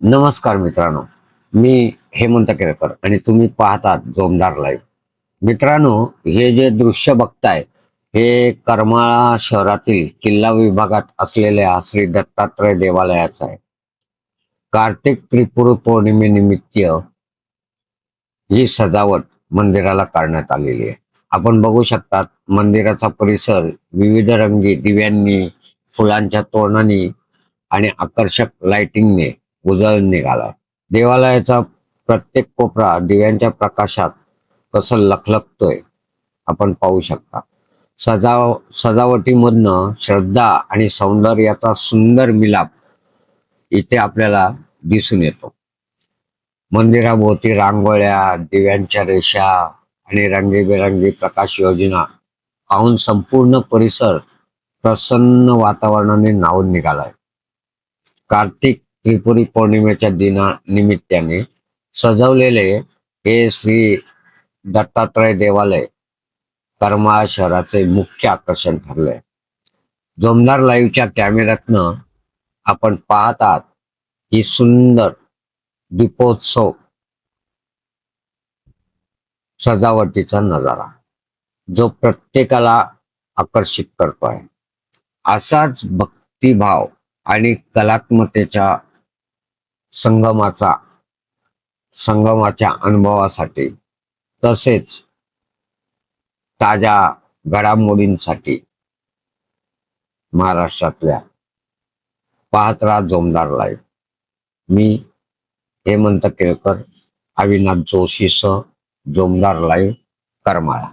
नमस्कार मित्रांनो मी हेमंत केळकर आणि तुम्ही पाहतात जोमदार लाईव्ह मित्रांनो हे जे दृश्य बघताय हे करमाळा शहरातील किल्ला विभागात असलेल्या श्री दत्तात्रय देवालयाचं आहे. कार्तिक त्रिपुर पौर्णिमेनिमित्त ही सजावट मंदिराला करण्यात आलेली आहे. आपण बघू शकतात मंदिराचा परिसर विविध रंगी दिव्यांनी फुलांच्या तोरणांनी आणि आकर्षक लाइटिंगने उजळून निघाला. देवालयाचा प्रत्येक कोपरा दिव्यांच्या प्रकाशात कसं लखलखतोय आपण पाहू शकता. सजाव सजावटीमधनं श्रद्धा आणि सौंदर्याचा सुंदर मिलाप इथे आपल्याला दिसून येतो. मंदिराभोवती रांगोळ्या दिव्यांच्या रेषा आणि रंगीबेरंगी प्रकाश योजना पाहून संपूर्ण परिसर प्रसन्न वातावरणाने नावून निघालाय. कार्तिक त्रिपुरी पौर्णिमेच्या दिना निमित्ताने सजवलेले हे श्री दत्तात्रय देवालय करमाळा शहराचे मुख्य आकर्षण ठरलंय. जोमदार लाईव्हच्या कॅमेऱ्यातनं आपण पाहत आहात ही सुंदर दीपोत्सव सजावटीचा नजारा जो प्रत्येकाला आकर्षित करतो आहे असाच भक्तिभाव आणि कलात्मतेच्या संगमाचा संगमाच्या अनुभवासाठी तसेच ताज्या घडामोडींसाठी महाराष्ट्रातल्या पाहत राहा जोमदार लाईव्ह मी हेमंत केळकर अविनाथ जोशीसह जोमदार लाईव्ह करमाळा.